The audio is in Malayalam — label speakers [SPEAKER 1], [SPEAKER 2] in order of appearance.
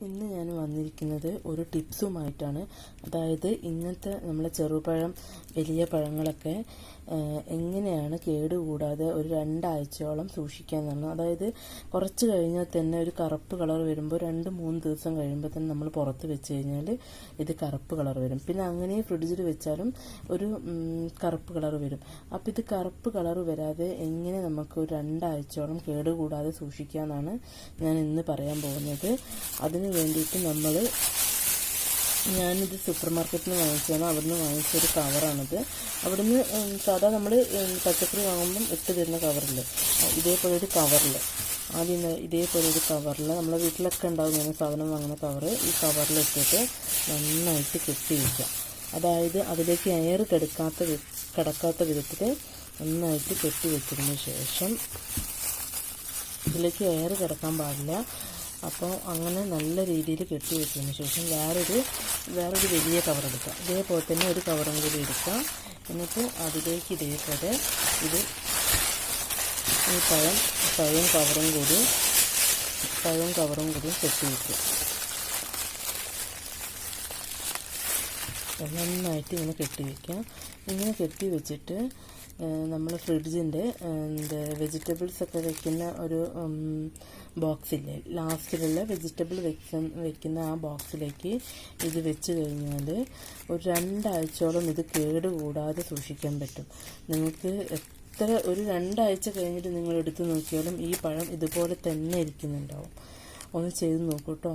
[SPEAKER 1] ഇന്ന് ഞാൻ വന്നിരിക്കുന്നത് ഒരു ടിപ്സുമായിട്ടാണ്. അതായത് ഇങ്ങനത്തെ നമ്മളെ ചെറുപഴം വലിയ പഴങ്ങളൊക്കെ എങ്ങനെയാണ് കേടുകൂടാതെ ഒരു രണ്ടാഴ്ചയോളം സൂക്ഷിക്കാമെന്നാണ് അതായത് കുറച്ച് കഴിഞ്ഞാൽ തന്നെ ഒരു കറുപ്പ് കളർ വരുമ്പോൾ രണ്ട് മൂന്ന് ദിവസം കഴിയുമ്പോൾ തന്നെ നമ്മൾ പുറത്ത് വെച്ച് കഴിഞ്ഞാൽ ഇത് കറുപ്പ് കളർ വരും. പിന്നെ അങ്ങനെ ഫ്രിഡ്ജിൽ വെച്ചാലും ഒരു കറുപ്പ് കളർ വരും. അപ്പോൾ ഇത് കറുപ്പ് കളർ വരാതെ എങ്ങനെ നമുക്ക് ഒരു രണ്ടാഴ്ചയോളം കേടുകൂടാതെ സൂക്ഷിക്കാമെന്നാണ് ഞാൻ ഇന്ന് പറയാൻ പോകുന്നത്. അതിന് വേണ്ടിയിട്ട് നമ്മൾ ഞാനിത് സൂപ്പർ മാർക്കറ്റിൽ നിന്ന് വാങ്ങിച്ചതാണ്. അവിടുന്ന് വാങ്ങിച്ചൊരു കവറാണിത്. അവിടുന്ന് സാധാ നമ്മൾ പച്ചക്കറി വാങ്ങുമ്പം ഇട്ട് തരുന്ന കവറിൽ ഇതേപോലെ ഒരു കവറിൽ ആദ്യം ഇതേപോലെ ഒരു കവറിൽ നമ്മളെ വീട്ടിലൊക്കെ ഉണ്ടാവും ഇങ്ങനെ സാധനം വാങ്ങുന്ന കവറ് ഈ കവറിലിട്ടിട്ട് നന്നായിട്ട് കെട്ടി വയ്ക്കാം അതായത് അതിലേക്ക് എയർ കിടക്കാത്ത കിടക്കാത്ത വിധത്തിൽ നന്നായിട്ട് കെട്ടി വെച്ചതിന് ശേഷം ഇതിലേക്ക് എയർ കിടക്കാൻ പാടില്ല. അപ്പോൾ അങ്ങനെ നല്ല രീതിയിൽ കെട്ടി വെച്ചതിന് ശേഷം വേറൊരു വേറൊരു വലിയ കവർ എടുക്കാം. ഇതേപോലെ തന്നെ ഒരു കവറും കൂടി എടുക്കാം. എന്നിട്ട് അതിലേക്ക് ഇതേപോലെ ഇത് ഈ പഴം പഴം കവറും കൂടി പഴം കവറും കൂടി കെട്ടി വയ്ക്കും നന്നായിട്ട് ഇങ്ങനെ കെട്ടി വയ്ക്കാം ഇങ്ങനെ കെട്ടി വെച്ചിട്ട് നമ്മൾ ഫ്രിഡ്ജിന്റെ വെജിറ്റബിൾസ് ഒക്കെ വെക്കുന്ന ഒരു ബോക്സില്ലേ ലാസ്റ്റിലുള്ള വെജിറ്റബിൾ വെക്ക വെക്കുന്ന ആ ബോക്സിലേക്ക് ഇത് വെച്ച് കഴിഞ്ഞാൽ ഒരു രണ്ടാഴ്ചയോളം ഇത് കേടുകൂടാതെ സൂക്ഷിക്കാൻ പറ്റും. നിങ്ങൾക്ക് എത്ര ഒരു രണ്ടാഴ്ച കഴിഞ്ഞിട്ട് നിങ്ങൾ എടുത്ത് നോക്കിയാലും ഈ പഴം ഇതുപോലെ തന്നെ ഇരിക്കുന്നുണ്ടാവും. ഒന്ന് ചെയ്ത് നോക്കൂ കേട്ടോ